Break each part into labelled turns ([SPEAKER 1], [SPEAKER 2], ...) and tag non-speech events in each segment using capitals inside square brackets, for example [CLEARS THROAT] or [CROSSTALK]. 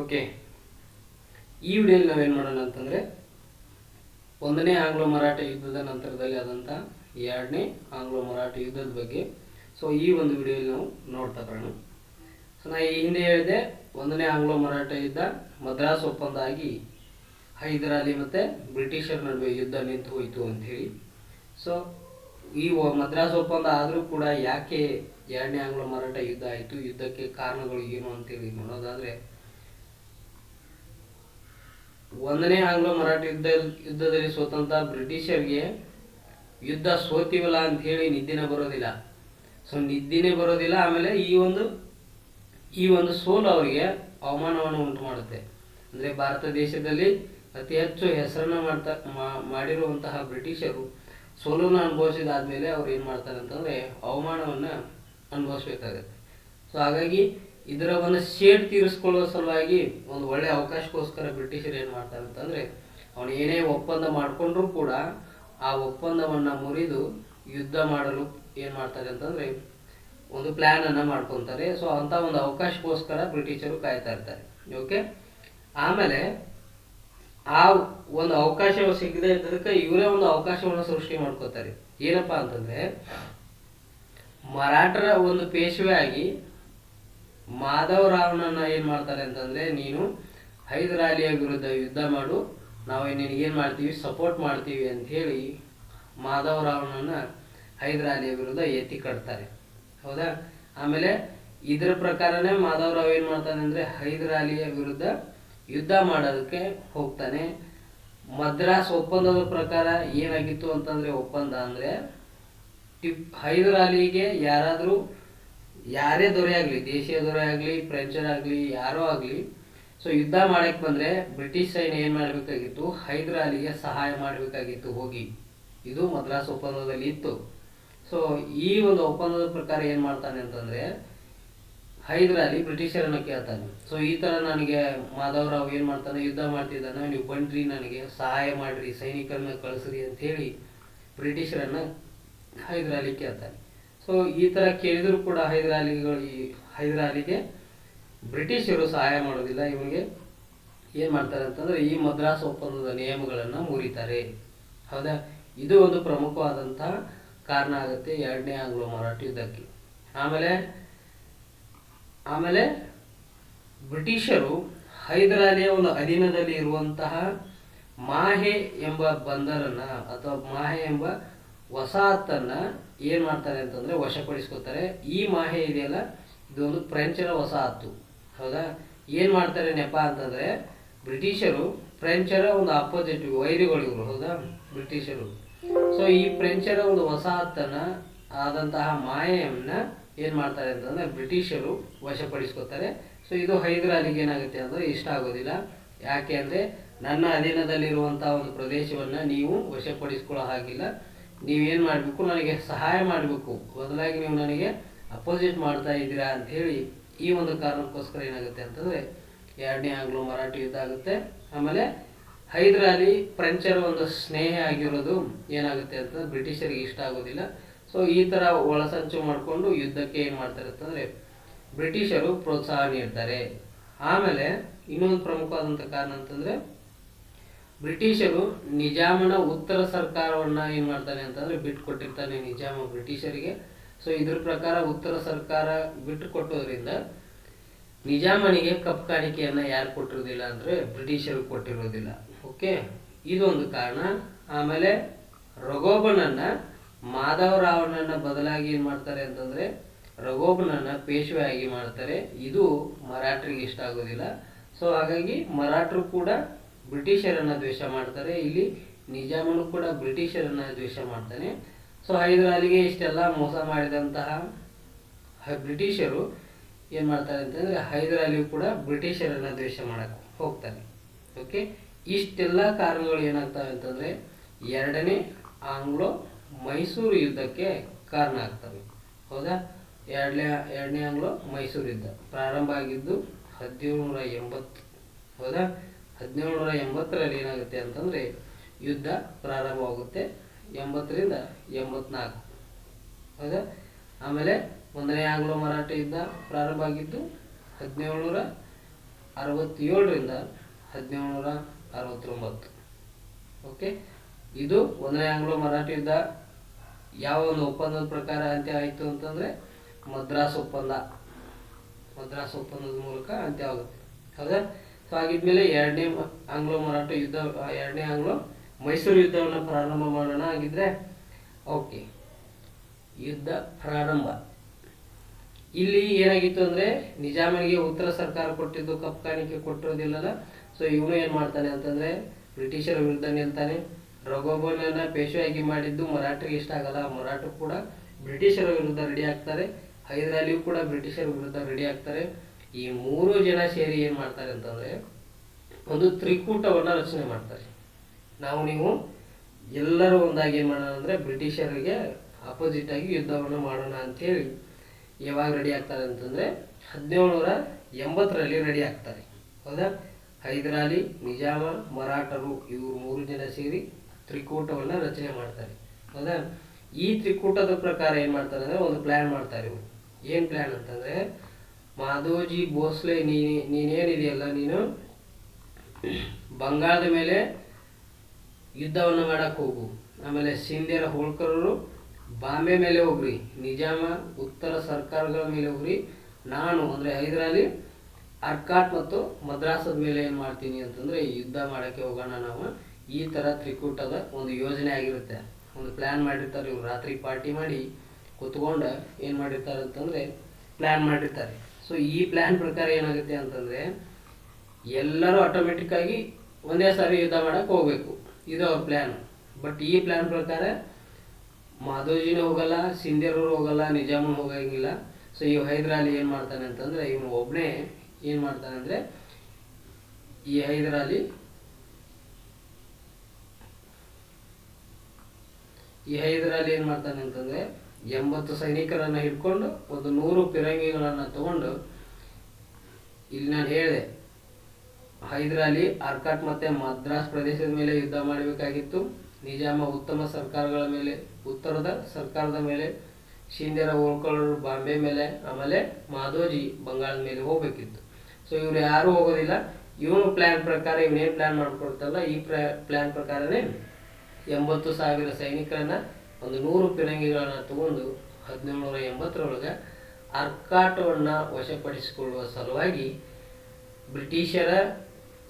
[SPEAKER 1] Okay ಈ ವಿಡಿಯೋಲಿ ನಾವೇನು ಮಾಡೋಣ ಅಂತಂದರೆ, ಒಂದನೇ ಆಂಗ್ಲೋ ಮರಾಠ ಯುದ್ಧದ ನಂತರದಲ್ಲಿ ಆದಂಥ ಎರಡನೇ ಆಂಗ್ಲೋ ಮರಾಠ ಯುದ್ಧದ ಬಗ್ಗೆ. ಸೊ ಈ ಒಂದು ವಿಡಿಯೋಲಿ ನಾವು ನೋಡ್ತಾ ಬರೋಣ. ಸೊ ನಾ ಈ ಹಿಂದೆ ಹೇಳಿದೆ, ಒಂದನೇ ಆಂಗ್ಲೋ ಮರಾಠ ಯುದ್ಧ ಮದ್ರಾಸ್ ಒಪ್ಪಂದ ಆಗಿ ಹೈದರಾಲಿ ಮತ್ತು ಬ್ರಿಟಿಷರ ನಡುವೆ ಯುದ್ಧ ನಿಂತು ಹೋಯಿತು ಅಂಥೇಳಿ ಸೊ ಈ ಮದ್ರಾಸ್ ಒಪ್ಪಂದ ಆದರೂ ಕೂಡ ಯಾಕೆ ಎರಡನೇ ಆಂಗ್ಲೋ ಮರಾಠ ಯುದ್ಧ ಆಯಿತು? ಯುದ್ಧಕ್ಕೆ ಕಾರಣಗಳು ಏನು ಅಂತೇಳಿ ನೋಡೋದಾದರೆ ಒಂದನೇ ಆಂಗ್ಲೋ ಮರಾಠ ಯುದ್ಧ ಯುದ್ಧದಲ್ಲಿ ಸೋತಂತ ಬ್ರಿಟಿಷರಿಗೆ ಯುದ್ಧ ಸೋತಿವಲ್ಲ ಅಂತ ಹೇಳಿ ನಿದ್ದಿನೇ ಬರೋದಿಲ್ಲ. ಸೊ ನಿದ್ದಿನೇ ಬರೋದಿಲ್ಲ, ಆಮೇಲೆ ಈ ಒಂದು ಈ ಒಂದು ಸೋಲು ಅವರಿಗೆ ಅವಮಾನವನ್ನು ಉಂಟು ಮಾಡುತ್ತೆ. ಅಂದರೆ ಭಾರತ ದೇಶದಲ್ಲಿ ಅತಿ ಹೆಚ್ಚು ಹೆಸರನ್ನ ಮಾಡ್ತಾ ಮಾಡಿರುವಂತಹ ಬ್ರಿಟಿಷರು ಸೋಲನ್ನು ಅನುಭವಿಸಿದಾದ್ಮೇಲೆ ಅವ್ರು ಏನು ಮಾಡ್ತಾರೆ ಅಂತಂದರೆ ಅವಮಾನವನ್ನು ಅನುಭವಿಸ್ಬೇಕಾಗತ್ತೆ. ಸೊ ಹಾಗಾಗಿ ಇದರ ಒಂದು ಶೇಡ್ ತೀರಿಸ್ಕೊಳ್ಳೋ ಸಲುವಾಗಿ ಒಂದು ಒಳ್ಳೆ ಅವಕಾಶಕ್ಕೋಸ್ಕರ ಬ್ರಿಟಿಷರು ಏನು ಮಾಡ್ತಾರೆ ಅಂತಂದರೆ, ಅವನು ಏನೇ ಒಪ್ಪಂದ ಮಾಡಿಕೊಂಡ್ರೂ ಕೂಡ ಆ ಒಪ್ಪಂದವನ್ನು ಮುರಿದು ಯುದ್ಧ ಮಾಡಲು ಏನು ಮಾಡ್ತಾರೆ ಅಂತಂದರೆ, ಒಂದು ಪ್ಲ್ಯಾನನ್ನು ಮಾಡ್ಕೊತಾರೆ. ಸೊ ಅಂಥ ಒಂದು ಅವಕಾಶಕ್ಕೋಸ್ಕರ ಬ್ರಿಟಿಷರು ಕಾಯ್ತಾ ಇರ್ತಾರೆ. ಓಕೆ ಆಮೇಲೆ, ಆ ಒಂದು ಅವಕಾಶ ಸಿಗದೆ ಇದ್ದದಕ್ಕೆ ಇವರೇ ಒಂದು ಅವಕಾಶವನ್ನು ಸೃಷ್ಟಿ ಮಾಡ್ಕೋತಾರೆ. ಏನಪ್ಪಾ ಅಂತಂದರೆ, ಮರಾಠರ ಒಂದು ಪೇಶ್ವೆ ಆಗಿ ಮಾಧವರಾವ್ನನ್ನ ಏನು ಮಾಡ್ತಾರೆ ಅಂತಂದ್ರೆ, ನೀನು ಹೈದರಾಲಿಯ ವಿರುದ್ಧ ಯುದ್ಧ ಮಾಡು, ನಾವು ನಿನಗೆ ಏನು ಮಾಡ್ತೀವಿ ಸಪೋರ್ಟ್ ಮಾಡ್ತೀವಿ ಅಂತ ಹೇಳಿ ಮಾಧವರಾವ್ನನ್ನ ಹೈದರಾಲಿಯ ವಿರುದ್ಧ ಎತ್ತಿ ಕಟ್ತಾರೆ. ಹೌದಾ? ಆಮೇಲೆ ಇದರ ಪ್ರಕಾರನೇ ಮಾಧವರಾವ್ ಏನು ಮಾಡ್ತಾನೆ ಅಂದ್ರೆ ಹೈದರಾಲಿಯ ವಿರುದ್ಧ ಯುದ್ಧ ಮಾಡೋದಕ್ಕೆ ಹೋಗ್ತಾನೆ. ಮದ್ರಾಸ್ ಒಪ್ಪಂದದ ಪ್ರಕಾರ ಏನಾಗಿತ್ತು ಅಂತಂದ್ರೆ, ಒಪ್ಪಂದ ಅಂದ್ರೆ, ಟಿಪ್ ಹೈದರಾಲಿಗೆ ಯಾರಾದರೂ ಯಾರೇ ದೊರೆ ಆಗಲಿ, ದೇಶೀಯ ದೊರೆ ಆಗಲಿ ಫ್ರೆಂಚರ್ ಆಗಲಿ, ಯಾರೋ ಆಗಲಿ ಸೊ ಯುದ್ಧ ಮಾಡಕ್ಕೆ ಬಂದರೆ ಬ್ರಿಟಿಷ್ ಸೈನ್ಯ ಏನು ಮಾಡಬೇಕಾಗಿತ್ತು? ಹೈದರಾಲಿಗೆ ಸಹಾಯ ಮಾಡಬೇಕಾಗಿತ್ತು ಹೋಗಿ. ಇದು ಮದ್ರಾಸ್ ಒಪ್ಪಂದದಲ್ಲಿ ಇತ್ತು. ಸೊ ಈ ಒಂದು ಒಪ್ಪಂದದ ಪ್ರಕಾರ ಏನು ಮಾಡ್ತಾನೆ ಅಂತಂದರೆ, ಹೈದರಾಲಿ ಬ್ರಿಟಿಷರನ್ನು ಕೇಳ್ತಾನೆ. ಸೊ ಈ ಥರ ನನಗೆ ಮಾಧವರಾವ್ ಏನು ಮಾಡ್ತಾನೆ? ಯುದ್ಧ ಮಾಡ್ತಿದ್ದಾನೆ. ನೀವು ಬಂದ್ರಿ ನನಗೆ, ಸಹಾಯ ಮಾಡಿರಿ, ಸೈನಿಕರನ್ನ ಕಳಿಸ್ರಿ ಅಂತೇಳಿ ಬ್ರಿಟಿಷರನ್ನು ಹೈದರಾಲಿ ಕೇಳ್ತಾನೆ. ಸೊ ಈ ತರ ಕೇಳಿದರೂ ಕೂಡ ಹೈದರಾಲಿಗಳು ಈ ಹೈದರಾಲಿಗೆ ಬ್ರಿಟಿಷರು ಸಹಾಯ ಮಾಡೋದಿಲ್ಲ. ಇವನಿಗೆ ಏನು ಮಾಡ್ತಾರೆ ಅಂತಂದರೆ ಈ ಮದ್ರಾಸ್ ಒಪ್ಪಂದದ ನಿಯಮಗಳನ್ನು ಮುರಿತಾರೆ. ಹೌದಾ? ಇದು ಒಂದು ಪ್ರಮುಖವಾದಂತಹ ಕಾರಣ ಆಗುತ್ತೆ ಎರಡನೇ ಆಂಗ್ಲೋ ಮರಾಠ ಯುದ್ಧಕ್ಕೆ. ಆಮೇಲೆ ಆಮೇಲೆ ಬ್ರಿಟಿಷರು ಹೈದರಾಲಿಯ ಒಂದು ಅಧೀನದಲ್ಲಿ ಇರುವಂತಹ ಮಾಹೆ ಎಂಬ ಬಂದರನ್ನ ಅಥವಾ ಮಾಹೆ ಎಂಬ ವಸಾಹತನ್ನ ಏನ್ ಮಾಡ್ತಾರೆ ಅಂತಂದ್ರೆ ವಶಪಡಿಸ್ಕೊತಾರೆ ಈ ಮಾಹೆ ಇದೆಯಲ್ಲ ಇದೊಂದು ಫ್ರೆಂಚರ ವಸಾಹತು. ಹೌದಾ? ಏನ್ ಮಾಡ್ತಾರೆ ನೆಪ ಅಂತಂದ್ರೆ, ಬ್ರಿಟಿಷರು ಫ್ರೆಂಚರ ಒಂದು ಅಪೋಸಿಟ್ ವೈರಿಗಳು ಇವರು, ಹೌದಾ? ಬ್ರಿಟಿಷರು. ಸೊ ಈ ಫ್ರೆಂಚರ ಒಂದು ವಸಾಹತನ ಆದಂತಹ ಮಾಯೆಯನ್ನು ಏನ್ ಮಾಡ್ತಾರೆ ಅಂತಂದ್ರೆ, ಬ್ರಿಟಿಷರು ವಶಪಡಿಸ್ಕೊತಾರೆ ಸೊ ಇದು ಹೈದರಾಲಿಗೆ ಏನಾಗುತ್ತೆ ಅಂದ್ರೆ ಇಷ್ಟ ಆಗೋದಿಲ್ಲ. ಯಾಕೆ ಅಂದ್ರೆ, ನನ್ನ ಅಧೀನದಲ್ಲಿರುವಂತಹ ಒಂದು ಪ್ರದೇಶವನ್ನ ನೀವು ವಶಪಡಿಸ್ಕೊಳ್ಳೋ ಹಾಗಿಲ್ಲ. ನೀವೇನ್ ಮಾಡಬೇಕು, ನನಗೆ ಸಹಾಯ ಮಾಡಬೇಕು. ಬದಲಾಗಿ ನೀವು ನನಗೆ ಅಪೋಸಿಟ್ ಮಾಡ್ತಾ ಇದ್ದೀರಾ ಅಂತ ಹೇಳಿ ಈ ಒಂದು ಕಾರಣಕ್ಕೋಸ್ಕರ ಏನಾಗುತ್ತೆ ಅಂತಂದರೆ, ಎರಡನೇ ಆಂಗ್ಲೋ ಮರಾಠಿ ಯುದ್ಧ ಆಗುತ್ತೆ. ಆಮೇಲೆ ಹೈದರಾಲಿ ಫ್ರೆಂಚರ ಒಂದು ಸ್ನೇಹ ಆಗಿರೋದು ಏನಾಗುತ್ತೆ ಅಂತ ಬ್ರಿಟಿಷರಿಗೆ ಇಷ್ಟ ಆಗೋದಿಲ್ಲ. ಸೊ ಈ ಥರ ಒಳಸಂಚು ಮಾಡಿಕೊಂಡು ಯುದ್ಧಕ್ಕೆ ಏನು ಮಾಡ್ತಾರೆ ಅಂತಂದರೆ, ಬ್ರಿಟಿಷರು ಪ್ರೋತ್ಸಾಹ ನೀಡ್ತಾರೆ. ಆಮೇಲೆ ಇನ್ನೊಂದು ಪ್ರಮುಖವಾದಂಥ ಕಾರಣ ಅಂತಂದರೆ ಬ್ರಿಟಿಷರು ನಿಜಾಮನ ಉತ್ತರ ಸರ್ಕಾರವನ್ನು ಏನು ಮಾಡ್ತಾನೆ ಅಂತಂದರೆ ಬಿಟ್ಟು ಕೊಟ್ಟಿರ್ತಾನೆ ನಿಜಾಮ ಬ್ರಿಟಿಷರಿಗೆ. ಸೊ ಇದ್ರ ಪ್ರಕಾರ ಉತ್ತರ ಸರ್ಕಾರ ಬಿಟ್ಟು ಕೊಟ್ಟೋದ್ರಿಂದ ನಿಜಾಮನಿಗೆ ಕಪ್ ಕಾಣಿಕೆಯನ್ನು ಯಾರು ಕೊಟ್ಟಿರೋದಿಲ್ಲ ಅಂದರೆ ಬ್ರಿಟಿಷರು ಕೊಟ್ಟಿರೋದಿಲ್ಲ. ಓಕೆ ಇದೊಂದು ಕಾರಣ. ಆಮೇಲೆ ರಘೋಬನನ್ನು ಮಾಧವರಾವನನ್ನು ಬದಲಾಗಿ ಏನು ಮಾಡ್ತಾರೆ ಅಂತಂದರೆ ರಘೋಬನನ್ನು ಪೇಶ್ವೆ ಆಗಿ ಮಾಡ್ತಾರೆ. ಇದು ಮರಾಠರಿಗೆ ಇಷ್ಟ ಆಗೋದಿಲ್ಲ. ಸೊ ಹಾಗಾಗಿ ಮರಾಠರು ಕೂಡ ಬ್ರಿಟಿಷರನ್ನ ದ್ವೇಷ ಮಾಡ್ತಾರೆ. ಇಲ್ಲಿ ನಿಜಾಮನು ಕೂಡ ಬ್ರಿಟಿಷರನ್ನ ದ್ವೇಷ ಮಾಡ್ತಾನೆ. ಸೊ ಹೈದರಾಲಿಗೆ ಇಷ್ಟೆಲ್ಲ ಮೋಸ ಮಾಡಿದಂತಹ ಬ್ರಿಟಿಷರು ಏನು ಮಾಡ್ತಾರೆ ಅಂತಂದರೆ ಹೈದರಾಲಿಯು ಕೂಡ ಬ್ರಿಟಿಷರನ್ನ ದ್ವೇಷ ಮಾಡಕ್ಕೆ ಹೋಗ್ತಾನೆ. ಓಕೆ ಇಷ್ಟೆಲ್ಲ ಕಾರಣಗಳು ಏನಾಗ್ತವೆ ಅಂತಂದರೆ ಎರಡನೇ ಆಂಗ್ಲೋ ಮೈಸೂರು ಯುದ್ಧಕ್ಕೆ ಕಾರಣ ಆಗ್ತವೆ. ಹೌದಾ? ಎರಡನೇ ಎರಡನೇ ಆಂಗ್ಲೋ ಮೈಸೂರು ಯುದ್ಧ ಪ್ರಾರಂಭ ಆಗಿದ್ದು ಹದಿನೇಳು ನೂರ ಎಂಬತ್ತು. ಹೌದಾ? ಹದಿನೇಳು ನೂರ ಎಂಬತ್ತರಲ್ಲಿ ಏನಾಗುತ್ತೆ ಅಂತಂದರೆ ಯುದ್ಧ ಪ್ರಾರಂಭವಾಗುತ್ತೆ ಎಂಬತ್ತರಿಂದ ಎಂಬತ್ನಾಲ್ಕು. ಹೌದಾ? ಆಮೇಲೆ ಒಂದನೇ ಆಂಗ್ಲೋ ಮರಾಠ ಯುದ್ಧ ಪ್ರಾರಂಭ ಆಗಿದ್ದು ಹದಿನೇಳು ನೂರ ಅರವತ್ತೇಳರಿಂದ ಹದಿನೇಳು ನೂರ ಅರವತ್ತೊಂಬತ್ತು ಓಕೆ? ಇದು ಒಂದನೇ ಆಂಗ್ಲೋ ಮರಾಠಿ ಯುದ್ಧ ಯಾವ ಒಂದು ಒಪ್ಪಂದದ ಪ್ರಕಾರ ಅಂತ್ಯ ಆಯಿತು ಅಂತಂದರೆ ಮದ್ರಾಸ್ ಒಪ್ಪಂದ. ಮದ್ರಾಸ್ ಒಪ್ಪಂದದ ಮೂಲಕ ಅಂತ್ಯ ಆಗುತ್ತೆ ಹೌದಾ? ಸೊ ಆಗಿದ್ಮೇಲೆ ಎರಡನೇ ಆಂಗ್ಲೋ ಮರಾಠ ಯುದ್ಧ ಎರಡನೇ ಆಂಗ್ಲೋ ಮೈಸೂರು ಯುದ್ಧವನ್ನು ಪ್ರಾರಂಭ ಮಾಡೋಣ ಆಗಿದ್ರೆ ಓಕೆ. ಯುದ್ಧ ಪ್ರಾರಂಭ. ಇಲ್ಲಿ ಏನಾಗಿತ್ತು ಅಂದ್ರೆ, ನಿಜಾಮನಿಗೆ ಉತ್ತರ ಸರ್ಕಾರ ಕೊಟ್ಟಿದ್ದು ಕಪ್ಪು ಕಾಣಿಕೆ ಕೊಟ್ಟಿರೋದಿಲ್ಲಲ್ಲ ಸೊ ಇವನು ಏನ್ ಮಾಡ್ತಾನೆ ಅಂತಂದ್ರೆ, ಬ್ರಿಟಿಷರ ವಿರುದ್ಧ ನಿಲ್ತಾನೆ. ರಘುಬರನನ್ನ ಪೇಶವಾಗಿ ಮಾಡಿದ್ದು ಮರಾಠರಿಗೆ ಇಷ್ಟ ಆಗಲ್ಲ. ಮರಾಠ ಕೂಡ ಬ್ರಿಟಿಷರ ವಿರುದ್ಧ ರೆಡಿ ಆಗ್ತಾರೆ. ಹೈದರಾಲಿಯು ಕೂಡ ಬ್ರಿಟಿಷರ ವಿರುದ್ಧ ರೆಡಿ ಆಗ್ತಾರೆ. ಈ ಮೂರು ಜನ ಸೇರಿ ಏನು ಮಾಡ್ತಾರೆ ಅಂತಂದ್ರೆ ಒಂದು ತ್ರಿಕೂಟವನ್ನು ರಚನೆ ಮಾಡ್ತಾರೆ. ನಾವು ನೀವು ಎಲ್ಲರೂ ಒಂದಾಗಿ ಏನು ಮಾಡೋಣ ಅಂದ್ರೆ ಬ್ರಿಟಿಷರಿಗೆ ಅಪೋಸಿಟ್ ಆಗಿ ಯುದ್ಧವನ್ನು ಮಾಡೋಣ ಅಂತೇಳಿ ಯಾವಾಗ ರೆಡಿ ಆಗ್ತಾರೆ ಅಂತಂದ್ರೆ ಹದಿನೇಳುನೂರ ಎಂಬತ್ತರಲ್ಲಿ ರೆಡಿ ಆಗ್ತಾರೆ. ಹೌದಾ? ಹೈದರಾಲಿ, ನಿಜಾಮ, ಮರಾಠರು ಇವರು ಮೂರು ಜನ ಸೇರಿ ತ್ರಿಕೂಟವನ್ನು ರಚನೆ ಮಾಡ್ತಾರೆ. ಹೌದಾ? ಈ ತ್ರಿಕೂಟದ ಪ್ರಕಾರ ಏನು ಮಾಡ್ತಾರೆ ಅಂದ್ರೆ ಒಂದು ಪ್ಲಾನ್ ಮಾಡ್ತಾರೆ ಇವರು. ಏನ್ ಪ್ಲಾನ್ ಅಂತಂದ್ರೆ ಮಾಧೋಜಿ ಭೋಸ್ಲೆ, ನೀ ನೀನೇನಿದೆಯಲ್ಲ ನೀನು? ಬಂಗಾಳದ ಮೇಲೆ ಯುದ್ಧವನ್ನು ಮಾಡಕ್ಕೆ ಹೋಗು. ಆಮೇಲೆ ಸಿಂಧಿಯರ ಹೋಳ್ಕರರು ಬಾಂಬೆ ಮೇಲೆ ಹೋಗ್ರಿ. ನಿಜಾಮ, ಉತ್ತರ ಸರ್ಕಾರಗಳ ಮೇಲೆ ಹೋಗ್ರಿ. ನಾನು ಅಂದರೆ ಹೈದರಾಲಿ, ಅರ್ಕಾಟ್ ಮತ್ತು ಮದ್ರಾಸದ ಮೇಲೆ ಏನು ಮಾಡ್ತೀನಿ ಅಂತಂದ್ರೆ ಯುದ್ಧ ಮಾಡೋಕ್ಕೆ ಹೋಗೋಣ ನಾವು. ಈ ಥರ ತ್ರಿಕೂಟದ ಒಂದು ಯೋಜನೆ ಆಗಿರುತ್ತೆ. ಒಂದು ಪ್ಲ್ಯಾನ್ ಮಾಡಿರ್ತಾರೆ ಇವ್ರು. ರಾತ್ರಿ ಪಾರ್ಟಿ ಮಾಡಿ ಕುತ್ಕೊಂಡು ಏನು ಮಾಡಿರ್ತಾರೆ ಅಂತಂದ್ರೆ ಪ್ಲ್ಯಾನ್ ಮಾಡಿರ್ತಾರೆ. ಸೊ ಈ ಪ್ಲ್ಯಾನ್ ಪ್ರಕಾರ ಏನಾಗುತ್ತೆ ಅಂತಂದ್ರೆ, ಎಲ್ಲರೂ ಆಟೋಮೆಟಿಕ್ ಆಗಿ ಒಂದೇ ಸಾರಿ ಯುದ್ಧ ಮಾಡಕ್ ಹೋಗ್ಬೇಕು. ಇದು ಅವ್ರ ಪ್ಲ್ಯಾನ್ ಬಟ್ ಈ ಪ್ಲ್ಯಾನ್ ಪ್ರಕಾರ ಮಾಧೋಜಿನೂ ಹೋಗಲ್ಲ ಸಿಂಧಿಯರವರು ಹೋಗಲ್ಲ ನಿಜಾಮನ್ ಹೋಗಂಗಿಲ್ಲ. ಸೊ ಈ ಹೈದರಾಲಿ ಏನು ಮಾಡ್ತಾನೆ ಅಂತಂದ್ರೆ, ಇವನು ಒಬ್ಬನೇ ಏನು ಮಾಡ್ತಾನೆ ಅಂದ್ರೆ, ಈ ಹೈದರಾಲಿ ಈ ಹೈದರಾಲಿ ಏನು ಮಾಡ್ತಾನೆ ಅಂತಂದ್ರೆ ಎಂಬತ್ತು ಸೈನಿಕರನ್ನ ಹಿಡ್ಕೊಂಡು ಒಂದು ನೂರು ಪಿರಂಗಿಗಳನ್ನ ತಗೊಂಡು ಇಲ್ಲಿ ನಾನು ಹೇಳಿದೆ, ಹೈದರಾಲಿ, ಅರ್ಕಾಟ್ ಮತ್ತೆ ಮದ್ರಾಸ್ ಪ್ರದೇಶದ ಮೇಲೆ ಯುದ್ಧ ಮಾಡಬೇಕಾಗಿತ್ತು. ನಿಜಾಮ ಉತ್ತಮ ಸರ್ಕಾರಗಳ ಮೇಲೆ, ಉತ್ತರದ ಸರ್ಕಾರದ ಮೇಲೆ ಶಿಂದೆರ ಹೋಳ್ಕೊಳ್ಳೋರು ಬಾಂಬೆ ಮೇಲೆ, ಆಮೇಲೆ ಮಾಧೋಜಿ ಬಂಗಾಳದ ಮೇಲೆ ಹೋಗಬೇಕಿತ್ತು. ಸೊ ಇವ್ರು ಯಾರು ಹೋಗೋದಿಲ್ಲ. ಇವನು ಪ್ಲಾನ್ ಪ್ರಕಾರ, ಇವನೇನು ಪ್ಲಾನ್ ಮಾಡ್ಕೊಡ್ತಲ್ಲ ಈ ಪ್ಲಾನ್ ಪ್ರಕಾರನೇ ಎಂಬತ್ತು ಸಾವಿರ ಸೈನಿಕರನ್ನ ಒಂದು ನೂರು ಪಿರಂಗಿಗಳನ್ನು ತಗೊಂಡು ಹದಿನೇಳು ನೂರ ಎಂಬತ್ತರೊಳಗೆ ಅರ್ಕಾಟವನ್ನು ವಶಪಡಿಸಿಕೊಳ್ಳುವ ಸಲುವಾಗಿ ಬ್ರಿಟಿಷರ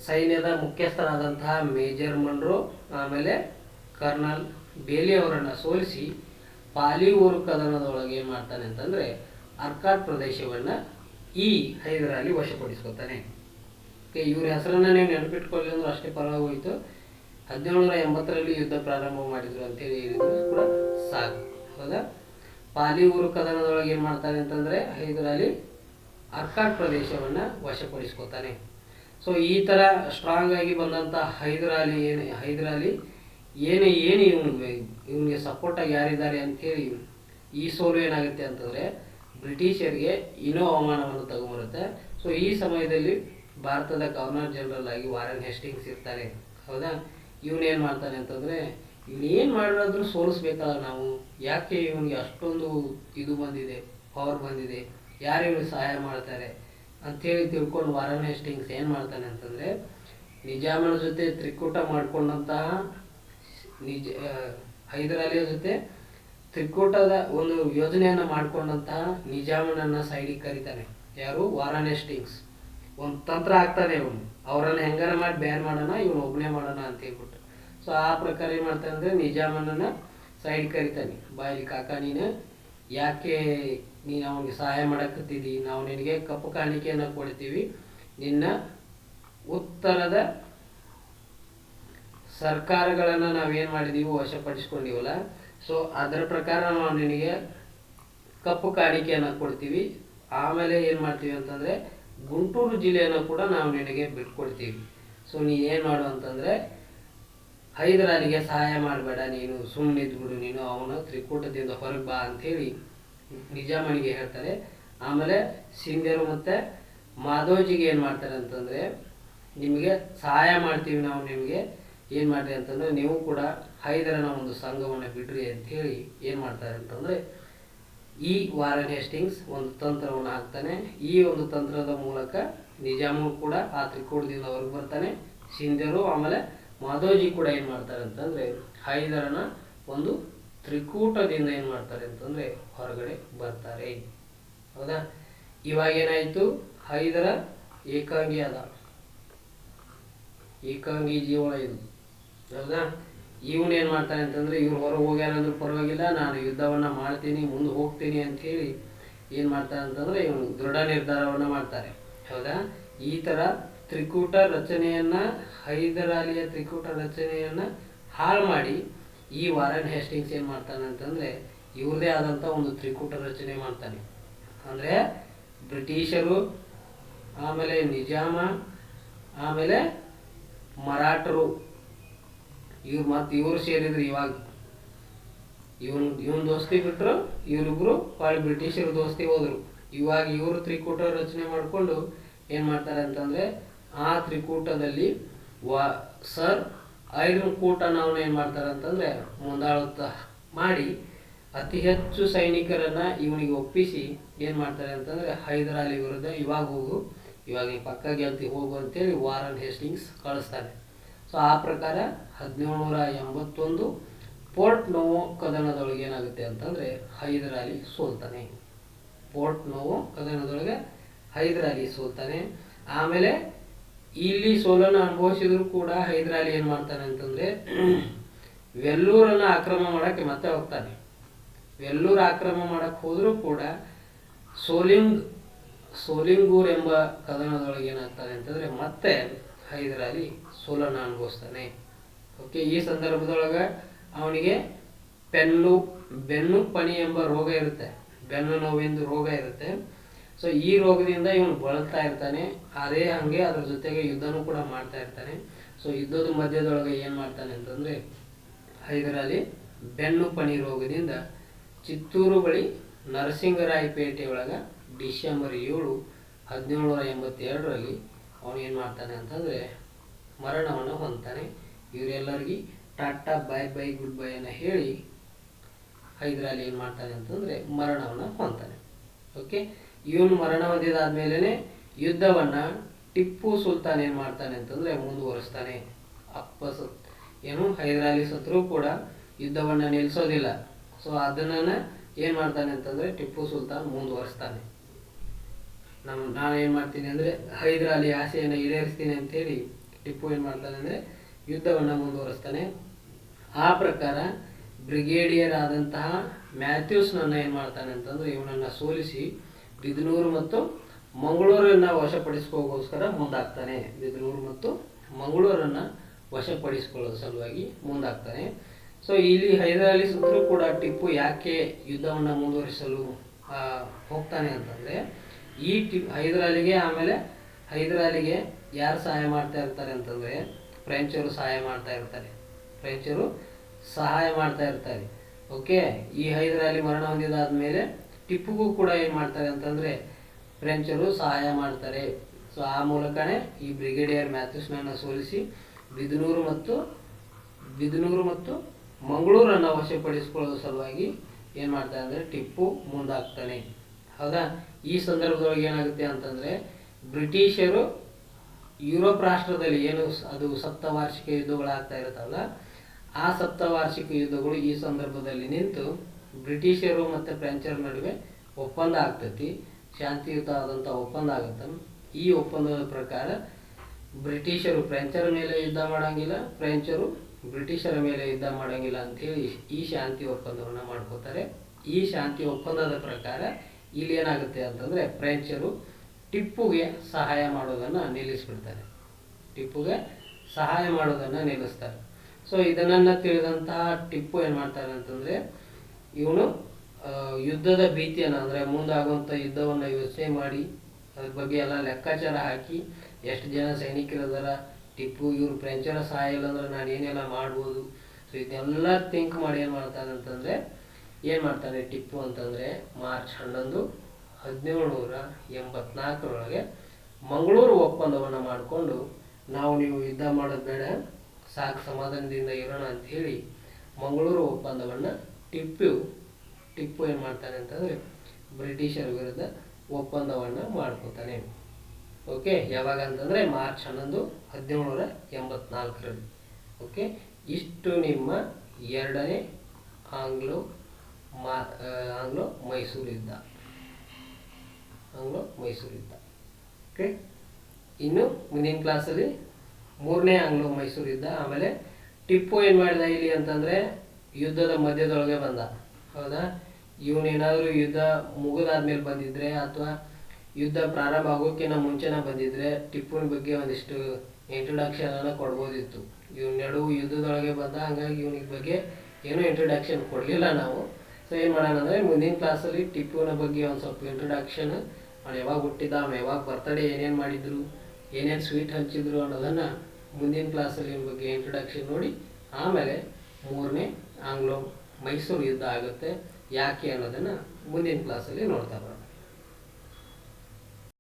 [SPEAKER 1] ಸೈನ್ಯದ ಮುಖ್ಯಸ್ಥನಾದಂತಹ ಮೇಜರ್ ಮನ್ರೋ, ಆಮೇಲೆ ಕರ್ನಲ್ ಬೇಲಿ ಅವರನ್ನು ಸೋಲಿಸಿ ಪಾಲಿಯೂರು ಕದನದೊಳಗೆ ಏನು ಮಾಡ್ತಾನೆ ಅಂತಂದರೆ ಅರ್ಕಾಟ್ ಪ್ರದೇಶವನ್ನು ಈ ಹೈದರಾಲಿ ವಶಪಡಿಸ್ಕೊತಾನೆ. ಓಕೆ, ಇವ್ರ ಹೆಸರನ್ನು ನೀವು ನೆನಪಿಟ್ಕೊಳ್ಳಿ ಅಂದ್ರೆ ಅಷ್ಟೇ ಪರವಾಗಿ ಹೋಯ್ತು ಹದಿನೇಳು ನೂರ ಎಂಬತ್ತರಲ್ಲಿ ಯುದ್ಧ ಪ್ರಾರಂಭ ಮಾಡಿದ್ರು ಅಂತೇಳಿ ಹೇಳಿದ್ರು ಕೂಡ ಸಾಕು. ಹೌದಾ? ಪಾಲಿ ಊರು ಕದನದೊಳಗೆ ಏನ್ ಮಾಡ್ತಾನೆ ಅಂತಂದ್ರೆ ಹೈದರಾಲಿ ಅರ್ಕಾಡ್ ಪ್ರದೇಶವನ್ನ ವಶಪಡಿಸ್ಕೋತಾನೆ. ಸೊ ಈ ತರ ಸ್ಟ್ರಾಂಗ್ ಆಗಿ ಬಂದಂತ ಹೈದರಾಲಿ ಏನು ಹೈದರಾಲಿ ಏನು ಏನು ಇವನಿಗೆ ಇವನಿಗೆ ಸಪೋರ್ಟಾಗಿ ಯಾರಿದ್ದಾರೆ ಅಂತೇಳಿ ಈ ಸೋಲು ಏನಾಗುತ್ತೆ ಅಂತಂದ್ರೆ ಬ್ರಿಟಿಷರಿಗೆ ಇನ್ನೂ ಅವಮಾನವನ್ನು ತಗೊಂಬರುತ್ತೆ. ಸೊ ಈ ಸಮಯದಲ್ಲಿ ಭಾರತದ ಗವರ್ನರ್ ಜನರಲ್ ಆಗಿ ವಾರನ್ ಹೆಸ್ಟಿಂಗ್ಸ್ ಇರ್ತಾರೆ ಹೌದಾ? ಇವನೇನ್ ಮಾಡ್ತಾನೆ ಅಂತಂದರೆ ಇವನೇನು ಏನ್ ಮಾಡಿದ್ರು ಸೋಲಿಸ್ಬೇಕಲ್ಲ ನಾವು. ಯಾಕೆ ಇವನಿಗೆ ಅಷ್ಟೊಂದು ಇದು ಬಂದಿದೆ ಪವರ್ ಬಂದಿದೆ? ಯಾರು ಇವನಿಗೆ ಸಹಾಯ ಮಾಡ್ತಾರೆ? ಅಂಥೇಳಿ ತಿಳ್ಕೊಂಡು ವಾರನ್ ಹೆಸ್ಟಿಂಗ್ಸ್ ಏನು ಮಾಡ್ತಾನೆ ಅಂತಂದರೆ, ನಿಜಾಮನ ಜೊತೆ ತ್ರಿಕೂಟ ಮಾಡಿಕೊಂಡಂತಹ ನಿಜ ಹೈದರಾಲಿಯ ಜೊತೆ ತ್ರಿಕೂಟದ ಒಂದು ಯೋಜನೆಯನ್ನು ಮಾಡಿಕೊಂಡಂತಹ ನಿಜಾಮನನ್ನು ಸೈಡಿಗೆ ಕರೀತಾನೆ. ಯಾರು? ವಾರನ್ ಹೆಸ್ಟಿಂಗ್ಸ್ ಒಂದು ತಂತ್ರ ಆಗ್ತಾನೆ ಇವನು. ಅವರನ್ನ ಹೆಂಗಾರ ಮಾಡಿ ಬ್ಯಾನ್ ಮಾಡೋಣ, ಇವನು ಒಬ್ಬನೇ ಮಾಡೋಣ ಅಂತ ಹೇಳ್ಬಿಟ್ಟು. ಸೊ ಆ ಪ್ರಕಾರ ಏನು ಮಾಡ್ತಾನೆ ಅಂದರೆ ನಿಜಾಮನನ್ನು ಸೈಡ್ ಕರಿತಾನೆ. ಬಾಯಿಲಿ ಕಾಕ ನೀನು, ಯಾಕೆ ನೀನು ಅವನಿಗೆ ಸಹಾಯ ಮಾಡಕತ್ತಿದ್ದಿ ನಾವು ನಿನಗೆ ಕಪ್ಪು ಕಾಣಿಕೆಯನ್ನು ಕೊಡ್ತೀವಿ. ನಿನ್ನ ಉತ್ತರದ ಸರ್ಕಾರಗಳನ್ನ ನಾವೇನ್ ಮಾಡಿದ್ದೀವಿ ವಶಪಡಿಸ್ಕೊಂಡಿವಲ್ಲ ಸೊ ಅದರ ಪ್ರಕಾರ ನಾವು ನಿನಗೆ ಕಪ್ಪು ಕಾಣಿಕೆಯನ್ನು ಕೊಡ್ತೀವಿ. ಆಮೇಲೆ ಏನು ಮಾಡ್ತೀವಿ ಅಂತಂದ್ರೆ ಗುಂಟೂರು ಜಿಲ್ಲೆಯನ್ನು ಕೂಡ ನಾವು ನಿನಗೆ ಬಿಟ್ಕೊಡ್ತೀವಿ. ಸೊ, ನೀ ಏನು ಮಾಡು ಅಂತಂದ್ರೆ, ಹೈದರಾಲಿಗೆ ಸಹಾಯ ಮಾಡಬೇಡ, ನೀನು ಸುಮ್ಮನೆ ಇದ್ಬಿಡು, ನೀನು ಅವನು ತ್ರಿಕೂಟದಿಂದ ಹೊರಗೆ ಬಾ ಅಂಥೇಳಿ ನಿಜಾಮನಿಗೆ ಹೇಳ್ತಾರೆ. ಆಮೇಲೆ ಸಿಂಧ್ಯರು ಮತ್ತೆ ಮಾಧೋಜಿಗೆ ಏನು ಮಾಡ್ತಾರೆ ಅಂತಂದ್ರೆ, ನಿಮಗೆ ಸಹಾಯ ಮಾಡ್ತೀವಿ ನಾವು ನಿಮಗೆ. ಏನು ಮಾಡ್ರಿ ಅಂತಂದ್ರೆ, ನೀವು ಕೂಡ ಹೈದರನ ಒಂದು ಸಂಘವನ್ನ ಬಿಡ್ರಿ ಅಂತ ಹೇಳಿ ಏನ್ ಮಾಡ್ತಾರೆ ಅಂತಂದ್ರೆ ಈ ವಾರನ್ ಹೇಸ್ಟಿಂಗ್ಸ್ ಒಂದು ತಂತ್ರವನ್ನು ಹಾಕ್ತಾನೆ. ಈ ಒಂದು ತಂತ್ರದ ಮೂಲಕ ನಿಜಾಮು ಕೂಡ ಆ ತ್ರಿಕೂಟದಿಂದ ಹೊರಗೆ ಬರ್ತಾನೆ. ಸಿಂಧರು ಆಮೇಲೆ ಮಾಧೋಜಿ ಕೂಡ ಏನು ಮಾಡ್ತಾರೆ ಅಂತಂದರೆ ಹೈದರನ ಒಂದು ತ್ರಿಕೂಟದಿಂದ ಏನು ಮಾಡ್ತಾರೆ ಅಂತಂದರೆ ಹೊರಗಡೆ ಬರ್ತಾರೆ. ಹೌದಾ? ಇವಾಗ ಏನಾಯಿತು? ಹೈದರ ಏಕಾಂಗಿ ಅದ. ಏಕಾಂಗಿ ಜೀವನ ಇದು. ಹೌದಾ? ಇವನು ಏನು ಮಾಡ್ತಾನೆ ಅಂತಂದ್ರೆ ಇವ್ರು ಹೊರಗೆ ಹೋಗ್ಯಾನಂದ್ರೂ ಪರವಾಗಿಲ್ಲ, ನಾನು ಯುದ್ಧವನ್ನು ಮಾಡ್ತೀನಿ, ಮುಂದೆ ಹೋಗ್ತೀನಿ ಅಂತ ಹೇಳಿ ಏನು ಮಾಡ್ತಾನೆ ಅಂತಂದರೆ, ಇವನು ದೃಢ ನಿರ್ಧಾರವನ್ನು ಮಾಡ್ತಾರೆ. ಹೌದಾ? ಈ ಥರ ತ್ರಿಕೂಟ ರಚನೆಯನ್ನು, ಹೈದರಾಲಿಯ ತ್ರಿಕೂಟ ರಚನೆಯನ್ನು ಹಾಳು ಮಾಡಿ ಈ ವಾರನ್ ಹೇಸ್ಟಿಂಗ್ಸ್ ಏನು ಮಾಡ್ತಾನೆ ಅಂತಂದರೆ, ಇವ್ರದೇ ಆದಂಥ ಒಂದು ತ್ರಿಕೂಟ ರಚನೆ ಮಾಡ್ತಾನೆ. ಅಂದರೆ ಬ್ರಿಟಿಷರು, ಆಮೇಲೆ ನಿಜಾಮ, ಆಮೇಲೆ ಮರಾಠರು ಇವ್ರು ಮತ್ತೆ ಇವರು ಸೇರಿದ್ರು ಇವಾಗ ಇವನ್ ಇವನ್ ದೋಸ್ತಿ ಬಿಟ್ರು, ಇವರಿಬ್ರು ಹೊಳ್ಳಿ ಬ್ರಿಟಿಷರು ದೋಸ್ತಿ ಹೋದ್ರು. ಇವಾಗ ಇವರು ತ್ರಿಕೂಟ ರಚನೆ ಮಾಡಿಕೊಂಡು ಏನ್ ಮಾಡ್ತಾರೆ ಅಂತಂದ್ರೆ ಆ ತ್ರಿಕೂಟದಲ್ಲಿ ವಾ, ಸರ್ ಐರನ್ ಕೂಟ ಅವನು ಏನ್ ಮಾಡ್ತಾರೆ ಅಂತಂದ್ರೆ ಮುಂದಾಳುತ್ತ ಮಾಡಿ ಅತಿ ಹೆಚ್ಚು ಸೈನಿಕರನ್ನ ಇವನಿಗೆ ಒಪ್ಪಿಸಿ ಏನ್ ಮಾಡ್ತಾರೆ ಅಂತಂದ್ರೆ ಹೈದರಾಲಿ ವಿರುದ್ಧ ಇವಾಗ ಹೋಗು, ಇವಾಗ ಪಕ್ಕ ಗೆಲ್ತಿ ಹೋಗು ಅಂತೇಳಿ ವಾರನ್ ಹೇಸ್ಟಿಂಗ್ಸ್ ಕಳಿಸ್ತಾನೆ ಸೊ ಆ ಪ್ರಕಾರ ಹದಿನೇಳುನೂರ ಎಂಬತ್ತೊಂದು ಪೋರ್ಟ್ ನೋವೋ ಕದನದೊಳಗೆ ಏನಾಗುತ್ತೆ ಅಂತಂದ್ರೆ ಹೈದರಾಲಿ ಸೋಲ್ತಾನೆ. ಪೋರ್ಟ್ ನೋವೋ ಕದನದೊಳಗೆ ಹೈದರಾಲಿ ಸೋಲ್ತಾನೆ. ಆಮೇಲೆ ಇಲ್ಲಿ ಸೋಲನ್ನು ಅನುಭವಿಸಿದ್ರು ಕೂಡ ಹೈದರಾಲಿ ಏನು ಮಾಡ್ತಾನೆ ಅಂತಂದರೆ [CLEARS THROAT] ವೆಲ್ಲೂರನ್ನು ಆಕ್ರಮಣ ಮಾಡೋಕ್ಕೆ ಮತ್ತೆ ಹೋಗ್ತಾನೆ. ವೆಲ್ಲೂರು ಆಕ್ರಮಣ ಮಾಡೋಕ್ಕೆ ಹೋದರೂ ಕೂಡ ಸೋಲಿಂಗ್, ಸೋಲಿಂಗೂರ್ ಎಂಬ ಕದನದೊಳಗೆ ಏನಾಗ್ತಾನೆ ಅಂತಂದರೆ ಮತ್ತೆ ಹೈದರಾಲಿ ಸೋಲನ್ನು ಅನುಭವಿಸ್ತಾನೆ. ಓಕೆ ಈ ಸಂದರ್ಭದೊಳಗೆ ಅವನಿಗೆ ಪೆನ್ನು ಬೆನ್ನು ಪಣಿ ಎಂಬ ರೋಗ ಇರುತ್ತೆ. ಬೆನ್ನು ನೋವಿಂದು ರೋಗ ಇರುತ್ತೆ. ಸೊ ಈ ರೋಗದಿಂದ ಇವನು ಬಳಲ್ತಾ ಇರ್ತಾನೆ. ಅದೇ ಹಾಗೆ ಅದ್ರ ಜೊತೆಗೆ ಯುದ್ಧನೂ ಕೂಡ ಮಾಡ್ತಾ ಇರ್ತಾನೆ. ಸೊ ಯುದ್ಧದ ಮಧ್ಯದೊಳಗೆ ಏನು ಮಾಡ್ತಾನೆ ಅಂತಂದ್ರೆ, ಹೈದರಾಲಿ ಬೆನ್ನು ಪಣಿ ರೋಗದಿಂದ ಚಿತ್ತೂರು ಬಳಿ ನರಸಿಂಗರಾಯಪೇಟೆ ಒಳಗ ಡಿಸೆಂಬರ್ ಏಳು ಹದಿನೇಳು ನೂರ ಎಂಬತ್ತೆರಡರಲ್ಲಿ ಅವನು ಏನು ಮಾಡ್ತಾನೆ ಅಂತಂದರೆ ಮರಣವನ್ನು ಹೊಂದ್ತಾನೆ. ಇವರೆಲ್ಲರಿಗೆ tata bye bye good bye ಅನ್ನ ಹೇಳಿ ಹೈದರಾಲಿ ಏನು ಮಾಡ್ತಾನೆ ಅಂತಂದರೆ ಮರಣವನ್ನು ಹೊಂದ್ತಾನೆ. ಓಕೆ ಇವನು ಮರಣ ಹೊಂದಿದಾದ್ಮೇಲೆ ಯುದ್ಧವನ್ನು ಟಿಪ್ಪು ಸುಲ್ತಾನ್ ಏನು ಮಾಡ್ತಾನೆ ಅಂತಂದರೆ ಮುಂದುವರಿಸ್ತಾನೆ. ಅಪ್ಪ ಸತ್, ಏನು, ಹೈದರಾಲಿ ಸತ್ರು ಕೂಡ ಯುದ್ಧವನ್ನು ನಿಲ್ಲಿಸೋದಿಲ್ಲ ಸೊ ಅದನ್ನ ಏನು ಮಾಡ್ತಾನೆ ಅಂತಂದರೆ ಟಿಪ್ಪು ಸುಲ್ತಾನ್ ಮುಂದುವರಿಸ್ತಾನೆ. ನಮ್ಮ ನಾನು ಏನು ಮಾಡ್ತೀನಿ ಅಂದರೆ ಹೈದರಾಲಿ ಆಸೆಯನ್ನು ಈಡೇರಿಸ್ತೀನಿ ಅಂತೇಳಿ ಟಿಪ್ಪು ಏನು ಮಾಡ್ತಾನೆ ಅಂದರೆ ಯುದ್ಧವನ್ನು ಮುಂದುವರಿಸ್ತಾನೆ. ಆ ಪ್ರಕಾರ ಬ್ರಿಗೇಡಿಯರ್ ಆದಂತಹ ಮ್ಯಾಥ್ಯೂಸ್ನನ್ನು ಏನು ಮಾಡ್ತಾನೆ ಅಂತಂದ್ರೆ ಇವನನ್ನು ಸೋಲಿಸಿ ಬಿದನೂರು ಮತ್ತು ಮಂಗಳೂರನ್ನು ವಶಪಡಿಸ್ಕೋಗೋಸ್ಕರ ಮುಂದಾಗ್ತಾನೆ. ಬಿದನೂರು ಮತ್ತು ಮಂಗಳೂರನ್ನು ವಶಪಡಿಸಿಕೊಳ್ಳೋ ಸಲುವಾಗಿ ಮುಂದಾಗ್ತಾನೆ. ಸೊ ಇಲ್ಲಿ ಹೈದರಾಲಿ ಸುತ್ತಲೂ ಕೂಡ ಟಿಪ್ಪು ಯಾಕೆ ಯುದ್ಧವನ್ನು ಮುಂದುವರಿಸಲು ಹೋಗ್ತಾನೆ ಅಂತಂದರೆ ಈ ಟಿಪ್ ಹೈದರಾಲಿಗೆ ಆಮೇಲೆ ಹೈದರಾಲಿಗೆ ಯಾರು ಸಹಾಯ ಮಾಡ್ತಾ ಇರ್ತಾರೆ ಅಂತಂದರೆ ಫ್ರೆಂಚರು ಸಹಾಯ ಮಾಡ್ತಾ ಇರ್ತಾರೆ. ಫ್ರೆಂಚರು ಸಹಾಯ ಮಾಡ್ತಾ ಇರ್ತಾರೆ. ಓಕೆ, ಈ ಹೈದರಾಲಿ ಮರಣ ಹೊಂದಿದಾದ ಮೇಲೆ ಟಿಪ್ಪುಗೂ ಕೂಡ ಏನು ಮಾಡ್ತಾರೆ ಅಂತಂದರೆ ಫ್ರೆಂಚರು ಸಹಾಯ ಮಾಡ್ತಾರೆ. ಸೊ ಆ ಮೂಲಕನೇ ಈ ಬ್ರಿಗೇಡಿಯರ್ ಮ್ಯಾಥ್ಯೂಸ್ನನ್ನು ಸೋಲಿಸಿ ಬಿದನೂರು ಮತ್ತು ಬಿದನೂರು ಮತ್ತು ಮಂಗಳೂರನ್ನು ವಶಪಡಿಸಿಕೊಳ್ಳೋ ಸಲುವಾಗಿ ಏನು ಮಾಡ್ತಾರೆ ಅಂದರೆ ಟಿಪ್ಪು ಮುಂದಾಗ್ತಾನೆ. ಹೌದಾ? ಈ ಸಂದರ್ಭದೊಳಗೆ ಏನಾಗುತ್ತೆ ಅಂತಂದರೆ ಬ್ರಿಟಿಷರು ಯುರೋಪ್ ರಾಷ್ಟ್ರದಲ್ಲಿ ಏನು ಅದು ಸಪ್ತವಾರ್ಷಿಕ ಯುದ್ಧಗಳಾಗ್ತಾ ಇರುತ್ತಲ್ಲ, ಆ ಸಪ್ತವಾರ್ಷಿಕ ಯುದ್ಧಗಳು ಈ ಸಂದರ್ಭದಲ್ಲಿ ನಿಂತು ಬ್ರಿಟಿಷರು ಮತ್ತು ಫ್ರೆಂಚರ ನಡುವೆ ಒಪ್ಪಂದ ಆಗ್ತೈತಿ ಶಾಂತಿಯುತವಾದಂಥ ಒಪ್ಪಂದ ಆಗುತ್ತೆ ಈ ಒಪ್ಪಂದದ ಪ್ರಕಾರ ಬ್ರಿಟಿಷರು ಫ್ರೆಂಚರ ಮೇಲೆ ಯುದ್ಧ ಮಾಡಂಗಿಲ್ಲ, ಫ್ರೆಂಚರು ಬ್ರಿಟಿಷರ ಮೇಲೆ ಯುದ್ಧ ಮಾಡಂಗಿಲ್ಲ ಅಂತೇಳಿ ಈ ಶಾಂತಿ ಒಪ್ಪಂದವನ್ನು ಮಾಡ್ಕೋತಾರೆ. ಈ ಶಾಂತಿ ಒಪ್ಪಂದದ ಪ್ರಕಾರ ಇಲ್ಲಿ ಏನಾಗುತ್ತೆ ಅಂತಂದರೆ, ಫ್ರೆಂಚರು ಟಿಪ್ಪುಗೆ ಸಹಾಯ ಮಾಡೋದನ್ನು ನಿಲ್ಲಿಸ್ಬಿಡ್ತಾರೆ. ಟಿಪ್ಪುಗೆ ಸಹಾಯ ಮಾಡೋದನ್ನು ನಿಲ್ಲಿಸ್ತಾರೆ. ಸೊ ಇದನ್ನು ತಿಳಿದಂತಹ ಟಿಪ್ಪು ಏನು ಮಾಡ್ತಾರೆ ಅಂತಂದರೆ, ಇವನು ಯುದ್ಧದ ಭೀತಿಯನ್ನು, ಅಂದರೆ ಮುಂದಾಗುವಂಥ ಯುದ್ಧವನ್ನು ಯೋಚನೆ ಮಾಡಿ, ಅದ್ರ ಬಗ್ಗೆ ಎಲ್ಲ ಲೆಕ್ಕಾಚಾರ ಹಾಕಿ, ಎಷ್ಟು ಜನ ಸೈನಿಕರಿದಾರ, ಟಿಪ್ಪು, ಇವರು ಪ್ರೆಂಚರ ಸಹಾಯ ಇಲ್ಲ ಅಂದ್ರೆ ನಾನು ಏನೆಲ್ಲ ಮಾಡ್ಬೋದು. ಸೊ ಇದೆಲ್ಲ ಥಿಂಕ್ ಮಾಡಿ ಏನು ಮಾಡ್ತಾರೆ ಅಂತಂದರೆ, ಏನು ಮಾಡ್ತಾರೆ ಟಿಪ್ಪು ಅಂತಂದರೆ, ಮಾರ್ಚ್ ಹನ್ನೊಂದು ಹದಿನೇಳುನೂರ ಎಂಬತ್ನಾಲ್ಕರೊಳಗೆ ಮಂಗಳೂರು ಒಪ್ಪಂದವನ್ನು ಮಾಡಿಕೊಂಡು ನಾವು ನೀವು ಯುದ್ಧ ಮಾಡೋದು ಬೇಡ, ಸಾಕು ಸಮಾಧಾನದಿಂದ ಇರೋಣ ಅಂತ ಹೇಳಿ ಮಂಗಳೂರು ಒಪ್ಪಂದವನ್ನು ಟಿಪ್ಪು ಟಿಪ್ಪು ಏನು ಮಾಡ್ತಾನೆ ಅಂತಂದರೆ ಬ್ರಿಟಿಷರ ವಿರುದ್ಧ ಒಪ್ಪಂದವನ್ನು ಮಾಡ್ಕೋತಾನೆ. ಓಕೆ ಯಾವಾಗ ಅಂತಂದರೆ ಮಾರ್ಚ್ ಹನ್ನೊಂದು ಹದಿನೇಳುನೂರ ಎಂಬತ್ನಾಲ್ಕರಲ್ಲಿ. ಓಕೆ ಇಷ್ಟು ನಿಮ್ಮ ಎರಡನೇ ಆಂಗ್ಲೋ, ಮಾ ಆಂಗ್ಲೋ ಮೈಸೂರು ಯುದ್ಧ. ಆಂಗ್ಲೋ ಮೈಸೂರು ಯುದ್ಧ ಓಕೆ ಇನ್ನು ಮುಂದಿನ ಕ್ಲಾಸಲ್ಲಿ ಮೂರನೇ ಆಂಗ್ಲೋ ಮೈಸೂರು ಯುದ್ಧ ಆಮೇಲೆ ಟಿಪ್ಪು ಏನು ಮಾಡಿದ ಇಲ್ಲಿ ಅಂತಂದರೆ ಯುದ್ಧದ ಮಧ್ಯದೊಳಗೆ ಬಂದ. ಹೌದಾ? ಇವನೇನಾದರೂ ಯುದ್ಧ ಮುಗಿದಾದ್ಮೇಲೆ ಬಂದಿದ್ರೆ ಅಥವಾ ಯುದ್ಧ ಪ್ರಾರಂಭ ಆಗೋಕ್ಕಿಂತ ಮುಂಚೆನ ಬಂದಿದ್ರೆ ಟಿಪ್ಪುನ ಬಗ್ಗೆ ಒಂದಿಷ್ಟು ಇಂಟ್ರೊಡಕ್ಷನ್ ಅನ್ನ ಕೊಡ್ಬೋದಿತ್ತು. ಇವ್ ನಡುವು ಯುದ್ಧದೊಳಗೆ ಬಂದ, ಹಂಗಾಗಿ ಇವನಿಗೆ ಬಗ್ಗೆ ಏನೂ ಇಂಟ್ರೊಡಕ್ಷನ್ ಕೊಡಲಿಲ್ಲ ನಾವು. ಸೊ ಏನು ಮಾಡೋಣ ಅಂದರೆ ಮುಂದಿನ ಕ್ಲಾಸಲ್ಲಿ ಟಿಪ್ಪುನ ಬಗ್ಗೆ ಒಂದು ಸ್ವಲ್ಪ ಇಂಟ್ರೊಡಕ್ಷನ್ ಅವ್ನು ಯಾವಾಗ ಹುಟ್ಟಿದ, ಅವ್ನು ಯಾವಾಗ ಬರ್ತಡೇ ಏನೇನು ಮಾಡಿದ್ರು, ಏನೇನು ಸ್ವೀಟ್ ಹಂಚಿದ್ರು ಅನ್ನೋದನ್ನು ಮುಂದಿನ ಕ್ಲಾಸಲ್ಲಿ ಅಲ್ಲಿ ಬಗ್ಗೆ ಇಂಟ್ರೊಡಕ್ಷನ್ ನೋಡಿ. ಆಮೇಲೆ ಮೂರನೇ ಆಂಗ್ಲೋ ಮೈಸೂರು ಯುದ್ಧ ಆಗುತ್ತೆ, ಯಾಕೆ ಅನ್ನೋದನ್ನು ಮುಂದಿನ ಕ್ಲಾಸಲ್ಲಿ ನೋಡ್ತಾ ಬರೋಣ.